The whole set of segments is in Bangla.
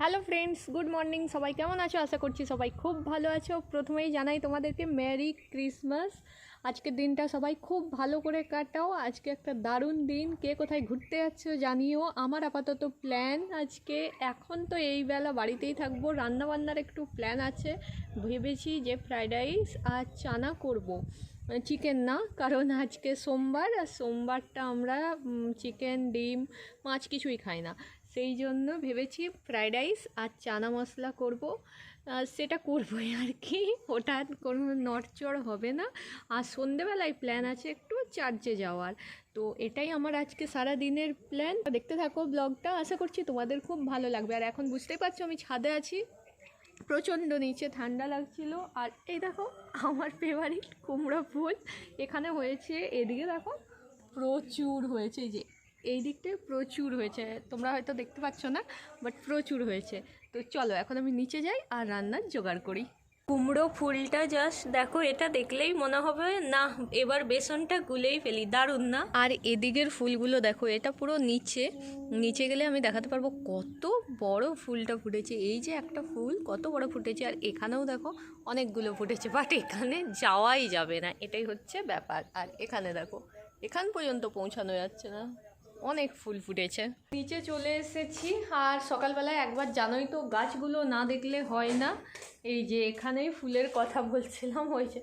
হ্যালো ফ্রেন্ডস গুড মর্নিং সবাই কেমন আছো? আশা করছি সবাই খুব ভালো আছো। প্রথমেই জানাই তোমাদেরকে মেরি ক্রিসমাস আজকের দিনটা সবাই খুব ভালো করে কাটাও। আজকে একটা দারুণ দিন। কে কোথায় ঘুরতে যাচ্ছ জানিও। আমার আপাতত প্ল্যান আজকে। এখন তো এই বেলা বাড়িতেই থাকব। রান্নাবান্নার একটু প্ল্যান আছে। ভেবেছি যে ফ্রায়েড রাইস আর চানা করব। চিকেন না, কারণ আজকে সোমবার। আর সোমবারটা আমরা চিকেন ডিম, মাছ কিছুই খাই না। সেই জন্য ভেবেছি ফ্রাইড রাইস আর চানা মশলা করব। সেটা করবই আর কি। ওটা কোনো নড়চড় হবে না। আর সন্ধেবেলায় প্ল্যান আছে একটু চার্চে যাওয়ার। তো এটাই আমার আজকে সারা দিনের প্ল্যান দেখতে থাকো ব্লগটা আশা করছি তোমাদের খুব ভালো লাগবে। আর এখন বুঝতেই পারছ আমি ছাদে আছি। প্রচণ্ড নিচে ঠান্ডা লাগছিল। আর এই দেখো, আমার ফেভারিট কুমড়া ফুল। এখানে হয়েছে, এদিকে দেখো, প্রচুর হয়েছে যে এই দিকটায় প্রচুর হয়েছে। তোমরা হয়তো দেখতে পাচ্ছ না বাট প্রচুর হয়েছে। তো চলো এখন আমি নিচে যাই আর রান্নার জোগাড় করি। কুমড়ো ফুলটা জাস্ট দেখো এটা দেখলেই মনে হবে না এবার বেসনটা গুলেই ফেলি দারুণ না? আর এদিকের ফুলগুলো দেখো এটা পুরো নিচে। নিচে গেলে আমি দেখাতে পারব কত বড় ফুলটা ফুটেছে। এই যে একটা ফুল কত বড় ফুটেছে আর এখানেও দেখো অনেকগুলো ফুটেছে বাট এখানে যাওয়াই যাবে না। এটাই হচ্ছে ব্যাপার। আর এখানে দেখো এখান পর্যন্ত পৌঁছানো যাচ্ছে না। অনেক ফুল ফুটেছে। নিচে চলে এসেছি, আর সকালবেলায় একবার জানোই তো গাছগুলো না দেখলে হয় না। এই যে এখানেই ফুলের কথা বলছিলাম, ওই যে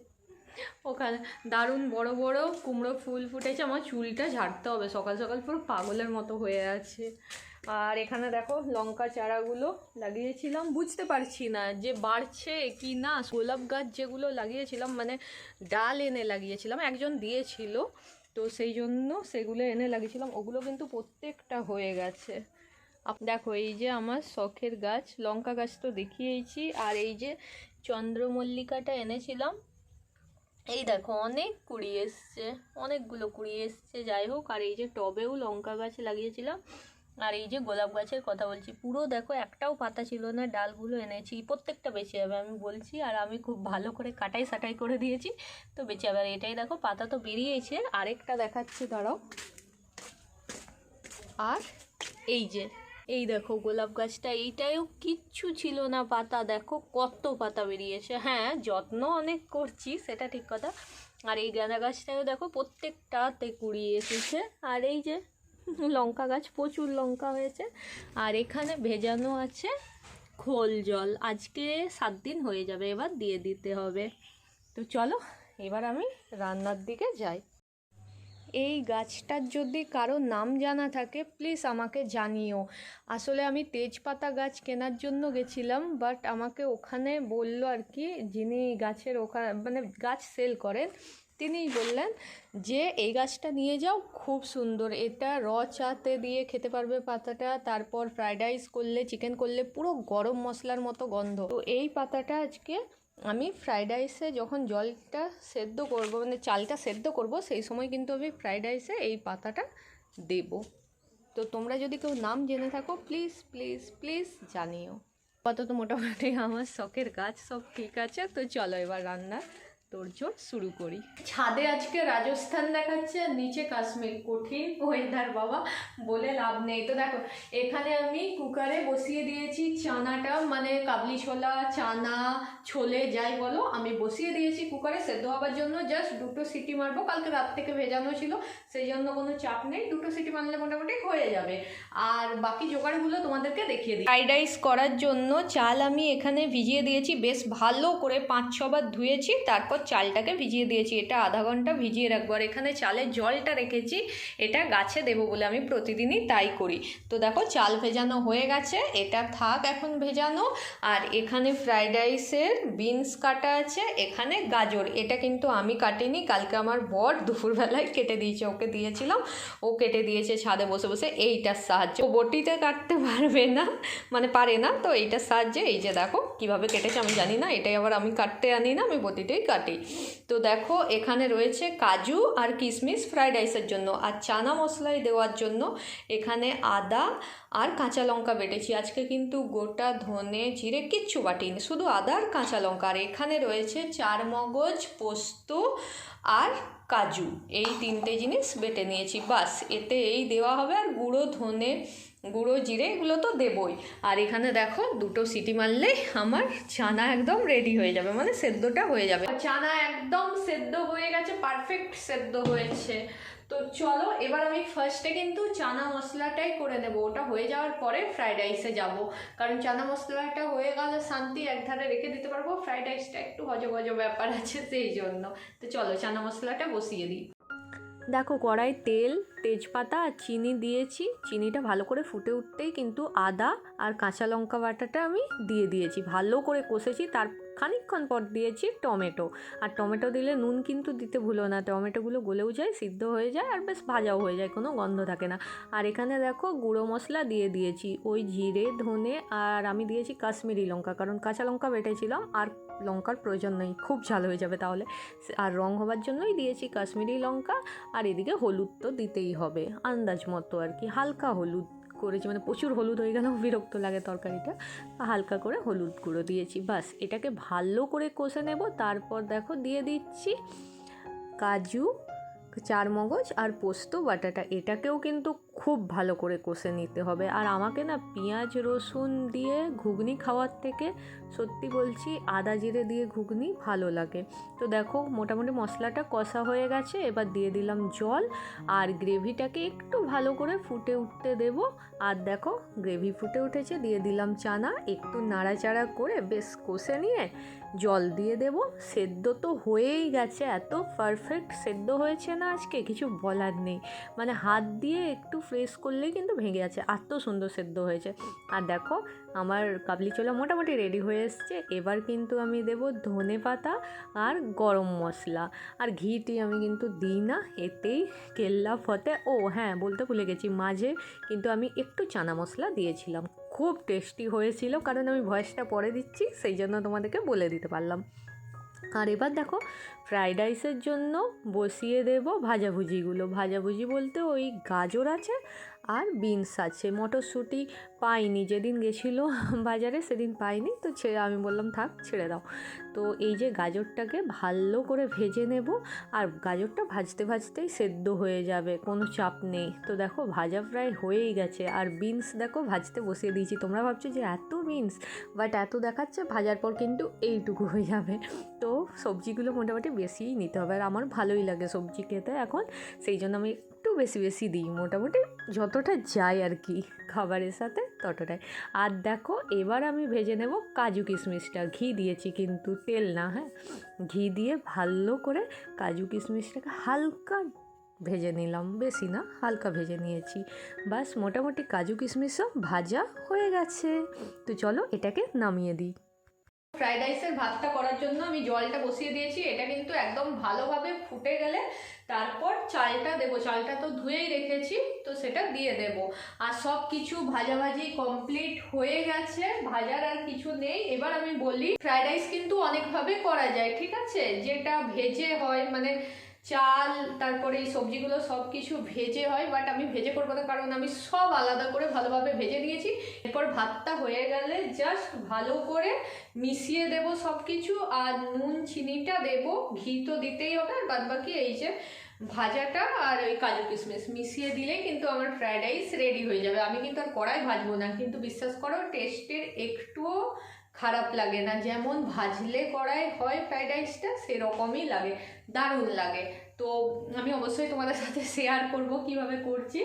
ওখানে দারুণ বড় বড় কুমড়ো ফুল ফুটেছে। আমার চুলটা ঝাড়তে হবে, সকাল সকাল পুরো পাগলের মতো হয়ে আছে। আর এখানে দেখো লঙ্কা চারাগুলো লাগিয়েছিলাম, বুঝতে পারছি না যে বাড়ছে কি না। গোলাপ গাছ যেগুলো লাগিয়েছিলাম মানে ডাল এনে লাগিয়েছিলাম, একজন দিয়েছিল। তো সেই জন্য সেগুলো এনে লাগিয়েছিলাম। ওগুলো কিন্তু প্রত্যেকটা হয়ে গেছে। দেখো এই যে আমার শখের গাছ, লঙ্কা গাছ তো দেখিয়েছি আর এই যে চন্দ্রমল্লিকাটা এনেছিলাম, এই দেখো অনেক কুড়ি এসছে, অনেকগুলো কুড়ি এসছে। যাই হোক, আর এই যে টবেও লঙ্কা গাছ লাগিয়েছিলাম। আর এই যে গোলাপ গাছের কথা বলছি, পুরো দেখো একটাও পাতা ছিল না, ডালগুলো এনেছি, প্রত্যেকটা বেঁচে যাবে আমি বলছি, আর আমি খুব ভালো করে কাটাই সাটাই করে দিয়েছি, তো বেঁচে যাবে। আর এটাই দেখো, পাতা তো বেরিয়েছে, আরেকটা দেখাচ্ছি, ধরো। আর এই যে, এই দেখো গোলাপ গাছটা এইটাও কিচ্ছু ছিল না পাতা, দেখো কত পাতা বেরিয়েছে। হ্যাঁ যত্ন অনেক করছি, সেটা ঠিক কথা। আর এই গাঁদা গাছটাও দেখো প্রত্যেকটাতে কুড়িয়ে এসেছে। আর এই যে লঙ্কা গাছ, প্রচুর লঙ্কা হয়েছে। আর এখানে ভেজানো আছে খোল জল। আজকে সাত দিন হয়ে যাবে, এবার দিয়ে দিতে হবে। তো চলো, এবার আমি রান্নার দিকে যাই। এই গাছটার যদি কারও নাম জানা থাকে, প্লিজ আমাকে জানিও। আসলে আমি তেজপাতা গাছ কেনার জন্য গেছিলাম, বাট আমাকে ওখানে বলল আর কি, যিনি গাছের ওখানে মানে গাছ সেল করেন তিনিই বললেন যে, এই গাছটা নিয়ে যাও, খুব সুন্দর। এটা র চাতে দিয়ে খেতে পারবে পাতাটা। তারপর ফ্রাইড রাইস করলে, চিকেন করলে পুরো গরম মশলার মতো গন্ধ। তো এই পাতাটা আজকে আমি ফ্রাইড রাইসে যখন জলটা সেদ্ধ করব মানে চালটা সেদ্ধ করব, সেই সময় কিন্তু আমি ফ্রাইড রাইসে এই পাতাটা দেব। তো তোমরা যদি কেউ নাম জেনে থাকো, প্লিজ প্লিজ প্লিজ জানিও। আপাতত মোটামুটি আমার শখের গাছ সব ঠিক আছে। তো চলো এবার রান্না তোড়জোড় শুরু করি। ছাদে আজকে রাজস্থান দেখাচ্ছে, আর নিচে কাশ্মীর। কঠিন ওয়েদার বাবা, বলে লাভ নেই। তো দেখো, এখানে আমি কুকারে বসিয়ে দিয়েছি চানাটা মানে কাবলি ছোলা, চানা, ছোলে, যাই বলো, আমি বসিয়ে দিয়েছি কুকারে। সেদ্ধ হওয়ার জন্য জাস্ট দুটো সিটি মারবো। কালকে রাত থেকে ভেজানো ছিল, সেই জন্য কোনো চাপ নেই। দুটো সিটি মারলে মোটামুটি হয়ে যাবে। আর বাকি জোগাড়গুলো তোমাদেরকে দেখিয়ে দিই। ফ্রাইড রাইস করার জন্য চাল আমি এখানে ভিজিয়ে দিয়েছি। বেশ ভালো করে পাঁচ ছবার ধুয়েছি, তারপর চালটাকে ভিজিয়ে দিয়েছি, এটা আধা ঘণ্টা ভিজিয়ে রাখব। আর এখানে চালের জলটা রেখেছি, এটা গাছে দেবো বলে আমি প্রতিদিনই তাই করি। তো দেখো, চাল ভেজানো হয়ে গেছে, এটা থাক এখন ভেজানো। আর এখানে ফ্রাইড রাইসের বিনস কাটা আছে, এখানে গাজর। এটা কিন্তু আমি কাটিনি, কালকে আমার বর দুপুরবেলায় কেটে দিয়েছে, ওকে দিয়েছিলাম। ও কেটে দিয়েছে ছাদে বসে বসে, এইটার সাহায্যে। ও বটিতে কাটতে পারবে না মানে পারে না, তো এইটার সাহায্যে। এই যে দেখো, কীভাবে কেটেছে আমি জানি না, এটাই আবার আমি কাটতে আনি না, আমি বটিতেই কাটি তো দেখো, এখানে রয়েছে কাজু আর কিশমিশ ফ্রাইড রাইসের জন্য আর চানা মশলাই দেওয়ার জন্য এখানে আদা আর কাঁচা লঙ্কা বেটেছি। আজকে কিন্তু গোটা ধনে জিরে কিচ্ছু বাটিনি, শুধু আদা আর কাঁচা লঙ্কা। আর এখানে রয়েছে চার মগজ পোস্ত আর কাজু। এই তিনটে জিনিস বেটে নিয়েছি, বাস। এতে এই দেওয়া হবে আর গুঁড়ো ধনে গুঁড়ো, জিরে, এগুলো তো দেবই। আর এখানে দেখো, দুটো সিটি মারলেই আমার চানা একদম রেডি হয়ে যাবে মানে সেদ্ধটা হয়ে যাবে। চানা একদম সেদ্ধ হয়ে গেছে পারফেক্ট সেদ্ধ হয়েছে। তো চলো, এবার আমি ফার্স্টে কিন্তু চানা মশলাটাই করে নেব। ওটা হয়ে যাওয়ার পরে ফ্রাইড রাইসে যাব। কারণ চানা মশলাটা হয়ে গেলে, শান্তি একধারে রেখে দিতে পারব। ফ্রাইড রাইসটা একটু হজো হজো ব্যাপার আছে, সেই জন্য। তো চলো, চানা মশলাটা বসিয়ে দিই। দেখো কড়াই তেল, তেজপাতা আর চিনি দিয়েছি। চিনিটা ভালো করে ফুটে উঠতেই কিন্তু আদা আর কাঁচা লঙ্কা বাটাটা আমি দিয়ে দিয়েছি। ভালো করে কষেছি, তার খানিকক্ষণ পর দিয়েছি টমেটো। আর টমেটো দিলে নুন কিন্তু দিতে ভুলো না। টমেটোগুলো গলেও যায়, সিদ্ধ হয়ে যায় আর বেশ ভাজাও হয়ে যায়, কোনো গন্ধ থাকে না। আর এখানে দেখো গুঁড়ো মশলা দিয়ে দিয়েছি, ওই জিরে, ধনে আর আমি দিয়েছি কাশ্মীরি লঙ্কা। কারণ কাঁচা লঙ্কা বেটেছিলাম, আর লঙ্কার প্রয়োজন নেই, খুব ঝাল হয়ে যাবে তাহলে। আর রং হবার জন্যই দিয়েছি কাশ্মীরি লঙ্কা, আর এদিকে হলুদ তো দিতেই হবে, আন্দাজ মতো আর কি। হালকা হলুদ করেছি মানে প্রচুর হলুদ হয়ে গেলেও বিরক্ত লাগে তরকারিটা। হালকা করে হলুদ গুঁড়ো দিয়েছি বাস এটাকে ভালো করে কষে নেব, তারপর দেখো দিয়ে দিচ্ছি কাজু চার মগজ আর পোস্ত, বাটাটা। এটাকেও কিন্তু খুব ভালো করে কষে নিতে হবে। আর আমাকে না পেঁয়াজ, রসুন দিয়ে ঘুগনি খাওয়ার থেকে সত্যি বলছি, আদা জিরে দিয়ে ঘুগনি ভালো লাগে। তো দেখো, মোটামুটি মশলাটা কষা হয়ে গেছে, এবার দিয়ে দিলাম জল। আর গ্রেভিটাকে একটু ভালো করে ফুটে উঠতে দেব। আর দেখো, গ্রেভি ফুটে উঠেছে, দিয়ে দিলাম চানা। একটু নাড়াচাড়া করে বেশ কষে নিয়ে জল দিয়ে দেব। সেদ্ধ তো হয়েই গেছে, এত পারফেক্ট সেদ্ধ হয়েছে না আজকে, কিছু বলার নেই। মানে হাত দিয়ে একটু ফ্রেশ করলেই কিন্তু ভেঙে যাচ্ছে, এত সুন্দর সেদ্ধ হয়েছে। আর দেখো, আমার কাবলি ছোলা মোটামুটি রেডি হয়ে এসছে। এবার কিন্তু আমি দেব ধনে পাতা আর গরম মশলা। আর ঘিটি আমি কিন্তু দিই না, এতেই কেল্লা ফতে। ও হ্যাঁ বলতে ভুলে গেছি, মাঝে কিন্তু আমি একটু চানা মশলা দিয়েছিলাম। খুব টেস্টি হয়েছিল, কারণ আমি ভয়েসটা পরে দিচ্ছি, সেই জন্য তোমাদেরকে বলে দিতে পারলাম। আর এবার দেখো, ফ্রাইড রাইসের জন্য বসিয়ে দেব ভাজাভুজিগুলো। ভাজাভুজি বলতে ওই গাজর আছে আর বিনস আছে। মটরশুঁটি পাইনি, যেদিন গেছিল বাজারে সেদিন পাইনি। তো ছেড়ে আমি বললাম, থাক, ছেড়ে দাও। তো এই যে গাজরটাকে ভালো করে ভেজে নেব, আর গাজরটা ভাজতে ভাজতেই সেদ্ধ হয়ে যাবে, কোনো চাপ নেই। তো দেখো, ভাজা প্রায় হয়েই গেছে। আর বিনস দেখো, ভাজতে বসিয়ে দিয়েছি। তোমরা ভাবছ যে, এত বিনস? বাট এত দেখাচ্ছে, ভাজার পর কিন্তু এইটুকু হয়ে যাবে। তো সবজিগুলো মোটামুটি বেশিই নিতে হবে। আর আমার ভালোই লাগে সবজি খেতে এখন। সেই জন্য আমি বেশি বেশি দিই, মোটামুটি যতটা যায় আর কি খাবারের সাথে ততটাই। আর দেখো, এবার আমি ভেজে নেব কাজু কিশমিশটা। ঘি দিয়েছি কিন্তু তেল না হ্যাঁ? ঘি দিয়ে ভালো করে কাজু কিশমিশটাকে হালকা ভেজে নিলাম, বেশি না, হালকা ভেজে নিয়েছি। বাস, মোটামুটি কাজু কিশমিশও ভাজা হয়ে গেছে। তো চলো এটাকে নামিয়ে দিই। ফ্রাইড রাইসের ভাতটা করার জন্য আমি জলটা বসিয়ে দিয়েছি। এটা কিন্তু একদম ভালোভাবে ফুটে গেলে তারপর চালটা দেবো। চালটা তো ধুয়েই রেখেছি, তো সেটা দিয়ে দেব। আর সব কিছু ভাজাভাজি কমপ্লিট হয়ে গেছে, ভাজার আর কিছু নেই। এবার আমি বলি ফ্রাইড রাইস কিন্তু অনেকভাবে করা যায়, ঠিক আছে? যেটা ভেজে হয় মানে চাল, তারপরে এই সবজিগুলো সব কিছু ভেজে হয় বাট আমি ভেজে করব না, কারণ আমি সব আলাদা করে ভালোভাবে ভেজে নিয়েছি। এরপর ভাতটা হয়ে গেলে জাস্ট ভালো করে মিশিয়ে দেব সব কিছু আর নুন চিনিটা দেব, ঘি তো দিতেই হবে, আর বাদ বাকি এই যে ভাজাটা আর ওই কাজু কিশমিশ মিশিয়ে দিলেই কিন্তু আমার ফ্রাইড রাইস রেডি হয়ে যাবে। আমি কিন্তু আর কড়াই ভাজবো না, কিন্তু বিশ্বাস করো টেস্টের একটুও খারাপ লাগে না। যেমন ভাজলে কড়াই হয় ফ্রাইড রাইসটা সেরকমই লাগে, দারুণ লাগে। তো আমি অবশ্যই তোমাদের সাথে শেয়ার করব কীভাবে করছি।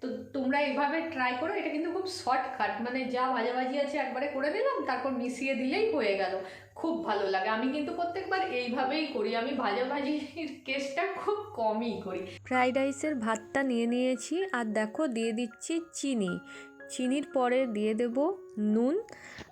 তো তোমরা এভাবে ট্রাই করো, এটা কিন্তু খুব শর্টকাট মানে যা ভাজাভাজি আছে একবারে করে দিলাম তারপর মিশিয়ে দিলেই হয়ে গেল। খুব ভালো লাগে। আমি কিন্তু প্রত্যেকবার এইভাবেই করি। আমি ভাজাভাজির কেসটা খুব কমই করি। ফ্রাইড রাইসের ভাতটা নিয়ে নিয়েছি, আর দেখো দিয়ে দিচ্ছি চিনি। চিনির পরে দিয়ে দেব নুন।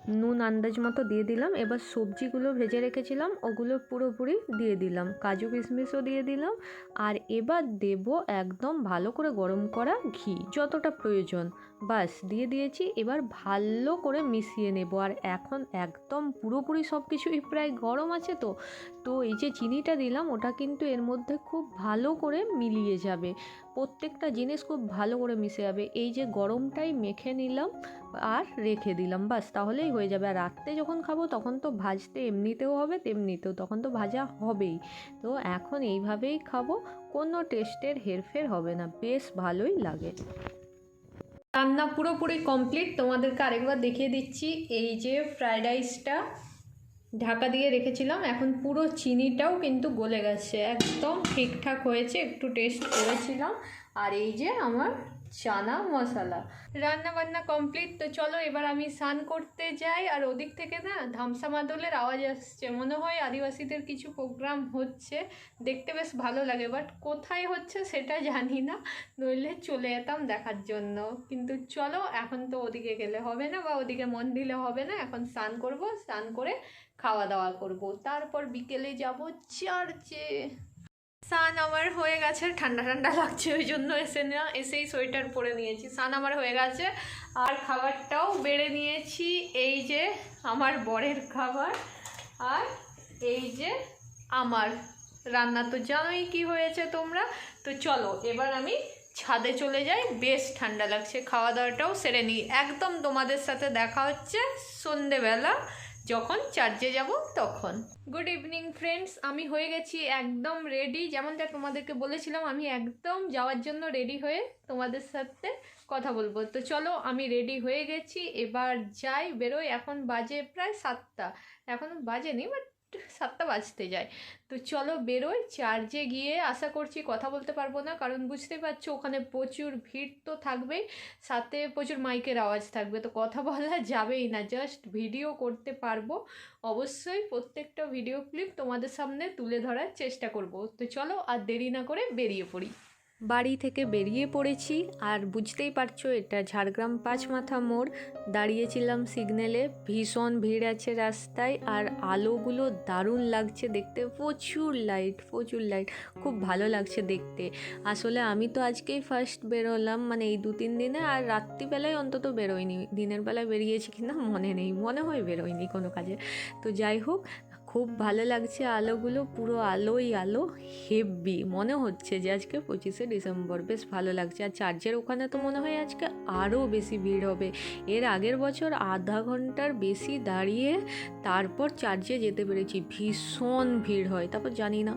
নুন আন্দাজ মতো দিয়ে দিলাম। এবার সবজিগুলো ভেজে রেখেছিলাম, ওগুলো পুরোপুরি দিয়ে দিলাম। কাজু কিশমিশও দিয়ে দিলাম। আর এবার দেব একদম ভালো করে গরম করা ঘি, যতটা প্রয়োজন। বাস দিয়ে দিয়েছি। এবার ভালো করে মিশিয়ে নেব। আর এখন একদম পুরোপুরি সব কিছুই প্রায় গরম আছে তো। তো এই যে চিনিটা দিলাম, ওটা কিন্তু এর মধ্যে খুব ভালো করে মিলিয়ে যাবে। প্রত্যেকটা জিনিস খুব ভালো করে মিশে যাবে। এই যে গরমটাই মেখে নিলাম আর রেখে দিলাম বাস তাহলেই হয়ে যাবে। আর রাত্রে যখন খাব, তখন তো ভাজতে এমনিতেও হবে, তেমনিতেও, তখন তো ভাজা হবেই। তো এখন এইভাবেই খাব, কোনো টেস্টের হেরফের হবে না। বেশ ভালোই লাগে। রান্না পুরোপুরি কমপ্লিট তোমাদেরকে আরেকবার দেখিয়ে দিচ্ছি। এই যে ফ্রায়েড রাইসটা ঢাকা দিয়ে রেখেছিলাম, এখন পুরো চিনিটাও কিন্তু গলে গেছে। একদম ঠিকঠাক হয়েছে, একটু টেস্ট করেছিলাম। আর এই যে আমার চানা মশলা। রান্না বান্না কমপ্লিট তো চলো এবার আমি স্নান করতে যাই, আর ওদিক থেকে না ধামসা মাদলের আওয়াজ আসছে। মনে হয় আদিবাসীদের কিছু প্রোগ্রাম হচ্ছে। দেখতে বেশ ভালো লাগে বাট কোথায় হচ্ছে সেটা জানি না। নইলে চলে যেতাম দেখার জন্য। কিন্তু চলো, এখন তো ওদিকে গেলে হবে না, বা ওদিকে মন দিলে হবে না। এখন স্নান করব, স্নান করে খাওয়া দাওয়া করব। তারপর বিকেলে যাব চার্চে। স্নান আমার হয়ে গেছে, ঠান্ডা ঠান্ডা লাগছে, ওই জন্য এসে না, এসেই সোয়েটার পরে নিয়েছি। স্নান আমার হয়ে গেছে, আর খাবারটাও বেড়ে নিয়েছি, এই যে আমার বরের খাবার, আর এই যে আমার। রান্না তো জানোই কি হয়েছে তোমরা, তো চলো, এবার আমি ছাদে চলে যাই, বেশ ঠান্ডা লাগছে, খাওয়া দাওয়াটাও সেরে নিই। একদম তোমাদের সাথে দেখা হচ্ছে সন্ধেবেলা। যখন চার্জে যাব তখন। গুড ইভিনিং ফ্রেন্ডস আমি হয়ে গেছি একদম রেডি যেমনটা তোমাদেরকে বলেছিলাম, আমি একদম যাওয়ার জন্য রেডি হয়ে তোমাদের সাথে কথা বলব। তো চলো, আমি রেডি হয়ে গেছি। এবার যাই, বেরোই। এখন বাজে প্রায় সাতটা। এখন বাজেনি বাট সাতটা বাজতে যায়। তো চলো বেরোই চার্জে গিয়ে আশা করছি কথা বলতে পারব না, কারণ বুঝতে পারছ ওখানে প্রচুর ভিড় তো থাকবেই, সাথে প্রচুর মাইকের আওয়াজ থাকবে, তো কথা বলা যাবেই না জাস্ট ভিডিও করতে পারব। অবশ্যই প্রত্যেকটা ভিডিও ক্লিপ তোমাদের সামনে তুলে ধরার চেষ্টা করব। তো চলো আর দেরি না করে বেরিয়ে পড়ি। বাড়ি থেকে বেরিয়ে পড়েছি আর বুঝতেই পারছ এটা ঝাড়গ্রাম পাঁচমাথা মোড়। দাঁড়িয়েছিলাম সিগন্যালে ভীষণ ভিড় আছে রাস্তায় আর আলোগুলো দারুণ লাগছে দেখতে, প্রচুর লাইট প্রচুর লাইট খুব ভালো লাগছে দেখতে। আসলে আমি তো আজকেই ফার্স্ট বেরোলাম মানে এই দু তিন দিনে আর রাত্রিবেলায় অন্তত বেরোয়নি দিনের বেলায় বেরিয়েছি কিনা মনে নেই, মনে হয় বেরোয়নি কোনো কাজে। তো যাই হোক খুব ভালো লাগছে আলোগুলো, পুরো আলোই আলো হেভি মনে হচ্ছে যে আজকে পঁচিশে ডিসেম্বর, বেশ ভালো লাগছে। আর চার্চের ওখানে তো মনে হয় আজকে আরও বেশি ভিড় হবে। এর আগের বছর আধা ঘণ্টার বেশি দাঁড়িয়ে তারপর চার্চে যেতে পেরেছি। ভীষণ ভিড় হয়, তারপর জানি না।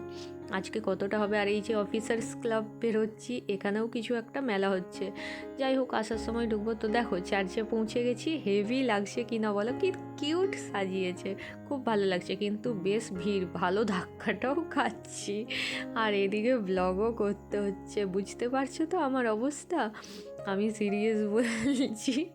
আজকে কতটা হবে আর এই যে অফিসার্স ক্লাব বেরোচ্ছি, এখানেও কিছু একটা মেলা হচ্ছে। যাই হোক, আসার সময় ঢুকবো। তো দেখো, চার্চে পৌঁছে গেছি, হেভি লাগছে কি না বলো? কি কিউট সাজিয়েছে, খুব ভালো লাগছে। কিন্তু বেশ ভিড়, ভালো ধাক্কাটাও খাচ্ছি। আর এদিকে ব্লগও করতে হচ্ছে, বুঝতে পারছ তো আমার অবস্থা? আমি সিরিয়াস বলছি,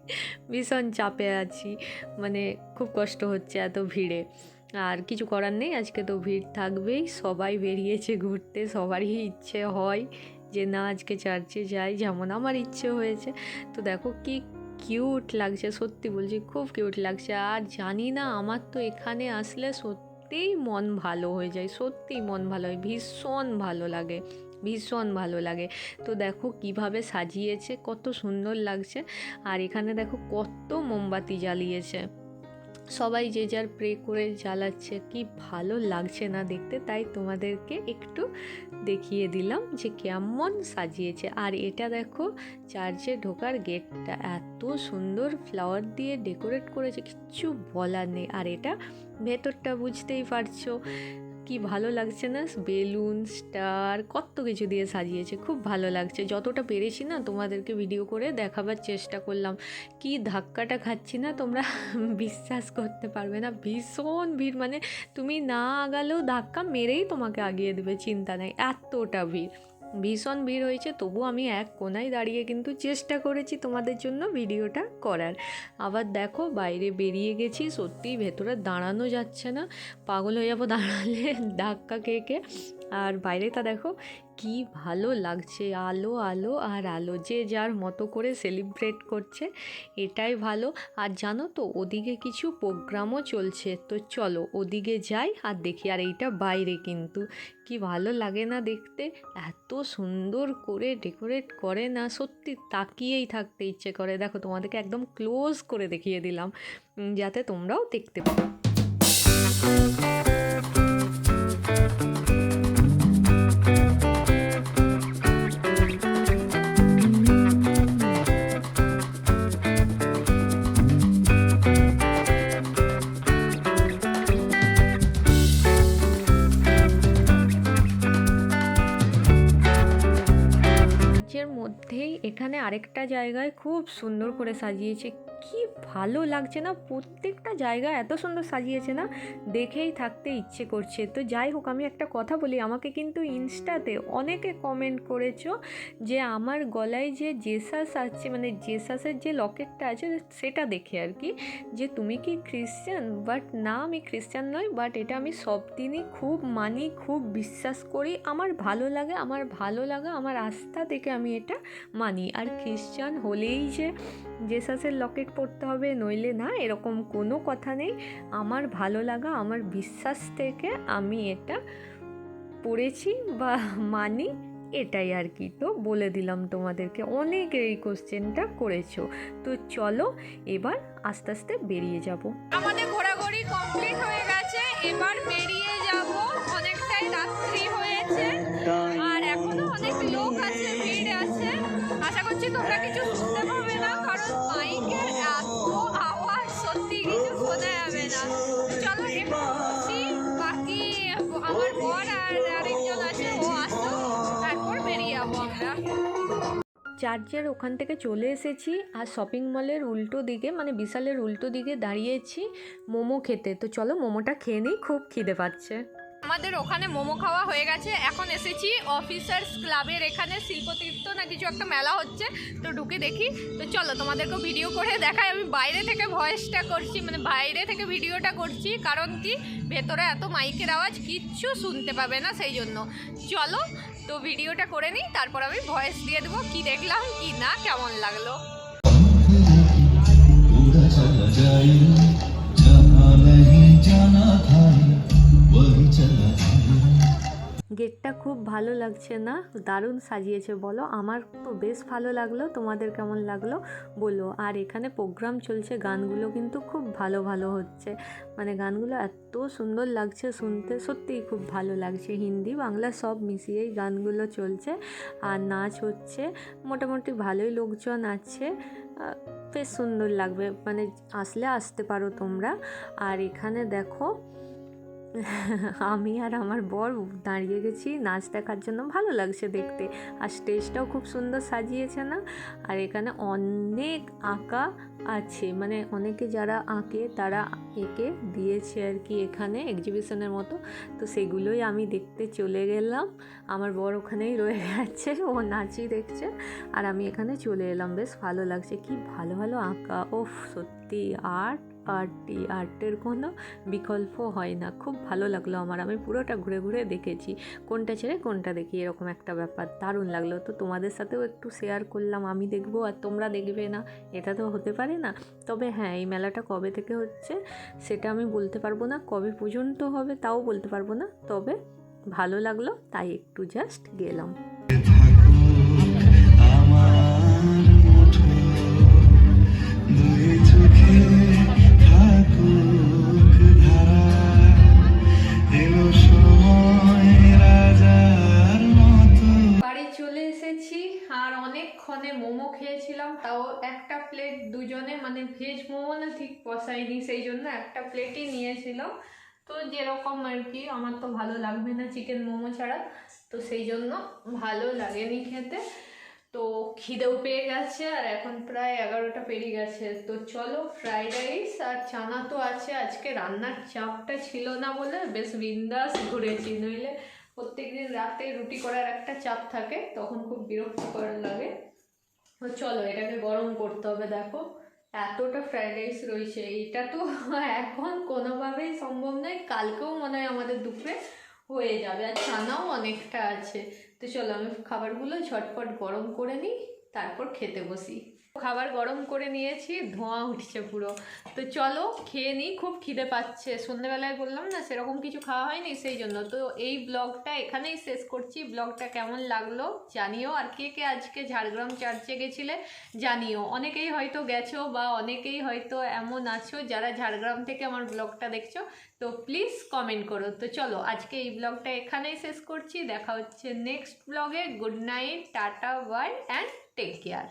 ভীষণ চাপে আছি মানে খুব কষ্ট হচ্ছে এত ভিড়ে। আর কিছু করার নেই, আজকে তো ভিড় থাকবেই। সবাই বেরিয়েছে ঘুরতে, সবারই ইচ্ছে হয় যে না, আজকে চার্চে যাই, যেমন আমার ইচ্ছে হয়েছে। তো দেখো কি কিউট লাগছে, সত্যি বলছি, খুব কিউট লাগছে। আর জানি না, আমার তো এখানে আসলে সত্যিই মন ভালো হয়ে যায়, সত্যিই মন ভালো হয়, ভীষণ ভালো লাগে, ভীষণ ভালো লাগে। তো দেখো কীভাবে সাজিয়েছে, কত সুন্দর লাগছে। আর এখানে দেখো কত মোমবাতি জ্বালিয়েছে। সবাই যে যার প্রে করে জ্বালাচ্ছে, কি ভালো লাগছে না দেখতে, তাই তোমাদেরকে একটু দেখিয়ে দিলাম যে কেমন সাজিয়েছে। আর এটা দেখো, চার্চে ঢোকার গেটটা, এত সুন্দর ফ্লাওয়ার দিয়ে ডেকোরেট করেছে, কিচ্ছু বলার নেই। আর এটা ভেতরটা বুঝতেই পারছ কি ভালো লাগছে না? বেলুন, স্টার, কত কিছু দিয়ে সাজিয়েছে, খুব ভালো লাগছে। যতটা পেরেছি না তোমাদেরকে ভিডিও করে দেখাবার চেষ্টা করলাম। কি ধাক্কাটা খাচ্ছি না তোমরা? বিশ্বাস করতে পারবে না। ভীষণ ভিড় মানে তুমি না আগালেও ধাক্কা মেরেই তোমাকে আগিয়ে দেবে, চিন্তা নাই। এতটা ভিড়। ভীষণ ভিড় হয়েছে তবু আমি এক কোনায় দাঁড়িয়ে কিন্তু চেষ্টা করেছি তোমাদের জন্য ভিডিওটা করার। আবার দেখো, বাইরে বেরিয়ে গেছি, সত্যিই ভেতরে দাঁড়ানো যাচ্ছে না। পাগল হয়ে যাব দাঁড়ালে, ধাক্কা খেয়ে খেয়ে। আর বাইরেটা দেখো কি ভালো লাগছে, আলো আলো আর আলো যে যার মতো করে সেলিব্রেট করছে, এটাই ভালো। আর জানো তো, ওদিকে কিছু প্রোগ্রামও চলছে, তো চলো ওদিকে যাই আর দেখি, আর এইটা বাইরে কিন্তু। কি ভালো লাগে না দেখতে, এত সুন্দর করে ডেকোরেট করে না, সত্যি তাকিয়েই থাকতে ইচ্ছে করে। দেখো তোমাদেরকে একদম ক্লোজ করে দেখিয়ে দিলাম যাতে তোমরাও দেখতে পাও এখানে আরেকটা জায়গায় খুব সুন্দর করে সাজিয়েছে। কি ভালো লাগছে না? প্রত্যেকটা জায়গা এত সুন্দর সাজিয়েছে না? দেখেই থাকতে ইচ্ছে করছে। তো যাই হোক, আমি একটা কথা বলি। আমাকে কিন্তু ইনস্টাতে অনেকে কমেন্ট করেছ যে আমার গলায় যে জেসাস আছে মানে জেসাসের যে লকেটটা আছে, সেটা দেখে আর কি। যে তুমি কি খ্রিশ্চান বাট না, আমি খ্রিশ্চান নই। বাট এটা আমি সব দিনই খুব মানি, খুব বিশ্বাস করি। আমার ভালো লাগে, আমার ভালো লাগা, আমার আস্থা থেকে আমি এটা মানি। আর খ্রিশ্চান হলেই যে জেসাসের লকেট পড়তে হবে নইলে না এরকম কোনো কথা নেই। আমার ভালো লাগা আমার বিশ্বাস থেকে আমি এটা পড়েছি বা মানি এটাই আর কি। তো বলে দিলাম তোমাদেরকে অনেক এই কোশ্চেনটা করেছ। তো চলো এবার আস্তে আস্তে বেরিয়ে যাব। আমাদের ঘোরাঘুরি কমপ্লিট হয়ে গেছে এবার বেরিয়ে যাব। অনেকটাই রাত্রি হয়েছে আর এখনও অনেক লোক আছে ভিড় আছে। আশা করছি তোমরা কিছু শুনতে পাবে যাবে না। চলো বসি বাকি আমার বর আর আরেকজন আছে, ও আসতো তারপর বেরিয়ে যাব আমরা। চার্চের ওখান থেকে চলে এসেছি, আর শপিং মলের উল্টো দিকে মানে বিশালের উল্টো দিকে দাঁড়িয়েছি মোমো খেতে। তো চলো, মোমোটা খেয়ে নিই, খুব খিদে পাচ্ছে। আমাদের ওখানে মোমো খাওয়া হয়ে গেছে। এখন এসেছি অফিসার্স ক্লাবের এখানে শিল্পতীর্থ না কিছু একটা মেলা হচ্ছে, তো ঢুকে দেখি। তো চলো তোমাদেরকেও ভিডিও করে দেখাই। আমি বাইরে থেকে ভয়েসটা করছি মানে বাইরে থেকে ভিডিওটা করছি, কারণ কি? ভেতরে এত মাইকের আওয়াজ, কিচ্ছু শুনতে পাবে না সেই জন্য। চলো, তো ভিডিওটা করে নিই, তারপর আমি ভয়েস দিয়ে দেবো কি দেখলাম, কি না, কেমন লাগল। গেটটা খুব ভালো লাগছে না? দারুণ সাজিয়েছে বলো। আমার তো বেশ ভালো লাগল। তোমাদের কেমন লাগল বলো। আর এখানে প্রোগ্রাম চলছে। গানগুলো কিন্তু খুব ভালো ভালো হচ্ছে। মানে গানগুলো এত সুন্দর লাগছে শুনতে। সত্যিই খুব ভালো লাগছে। হিন্দি, বাংলা সব মিশিয়েই গানগুলো চলছে। আর নাচ হচ্ছে। মোটামুটি ভালোই লোকজন আছে। বেশ সুন্দর লাগবে। মানে আসলে আসতে পারো তোমরা। আর এখানে দেখো আমি আর আমার বর দাঁড়িয়ে গেছি নাচ দেখার জন্য। ভালো লাগছে দেখতে। আর স্টেজটাও খুব সুন্দর সাজিয়েছে না? আর এখানে অনেক আঁকা আছে। মানে অনেকে যারা আঁকে, তারা এঁকে দিয়েছে আর কি এখানে এক্সিবিশনের মতো। তো সেগুলোই আমি দেখতে চলে গেলাম। আমার বর ওখানেই রয়ে গেছে, ও নাচই দেখছে। আর আমি এখানে চলে এলাম। বেশ ভালো লাগছে। কি ভালো ভালো আঁকা। ওফ, সত্যি আর্ট আর্টই আর্টের কোনো বিকল্প হয় না। খুব ভালো লাগল আমার। আমি পুরোটা ঘুরে ঘুরে দেখেছি। কোনটা ছেড়ে কোনটা দেখি, এরকম একটা ব্যাপার। দারুণ লাগল। তো তোমাদের সাথেও একটু শেয়ার করলাম। আমি দেখব আর তোমরা দেখবে না। এটা তো হতে পারে না। তবে হ্যাঁ এই মেলাটা কবে থেকে হচ্ছে সেটা আমি বলতে পারব না। কবে পর্যন্ত হবে তাও বলতে পারব না। তবে ভালো লাগল, তাই একটু জাস্ট গেলাম। খেয়েছিলাম, তাও একটা প্লেট দুজনে মানে ভেজ মোমো না ঠিক পসাইনি সেই জন্য একটা প্লেটই নিয়েছিলাম। তো যেরকম আর কি, আমার তো ভালো লাগবে না চিকেন মোমো ছাড়া, তো সেই জন্য ভালো লাগেনি খেতে। তো খিদেও পেয়ে গেছে, আর এখন প্রায় এগারোটা পেরিয়ে গেছে। তো চলো ফ্রাইড রাইস আর চানা তো আছে, আজকে রান্নার চাপটা ছিল না বলে বেশ বিন্দাস ঘুরেছি। নইলে প্রত্যেকদিন রাতে রুটি করার একটা চাপ থাকে, তখন খুব বিরক্তিকর লাগে। চলো, এটাকে গরম করতে হবে, দেখো। এতটা ফ্রাইড রাইস রয়েছে, এটা তো এখন কোনোভাবেই সম্ভব নয়, কালকেও মনে হয় আমাদের দুপুরে হয়ে যাবে, আর ছানাও অনেকটা আছে। তো চলো, আমি খাবারগুলো ঝটপট গরম করে নিই, তারপর খেতে বসি। খাবার গরম করে নিয়েছি, ধোঁয়া উঠছে পুরো। তো চলো খেয়ে নিই, খুব খিদে পাচ্ছে। সন্ধ্যেবেলায় বললাম না, সেরকম কিছু খাওয়া হয়নি, সেই জন্য। তো এই ব্লগটা এখানেই শেষ করছি। ব্লগটা কেমন লাগল জানিও। আর কে কে আজকে ঝাড়গ্রাম চার্চে গেছিলে জানিও। অনেকেই হয়তো গেছো বা অনেকেই হয়তো এমন আছো যারা ঝাড়গ্রাম থেকে আমার ব্লগটা দেখছ, তো প্লিজ কমেন্ট করো। তো চলো আজকে এই ব্লগটা এখানেই শেষ করছি। দেখা হচ্ছে নেক্সট ব্লগে। Good night, tata bye and take care.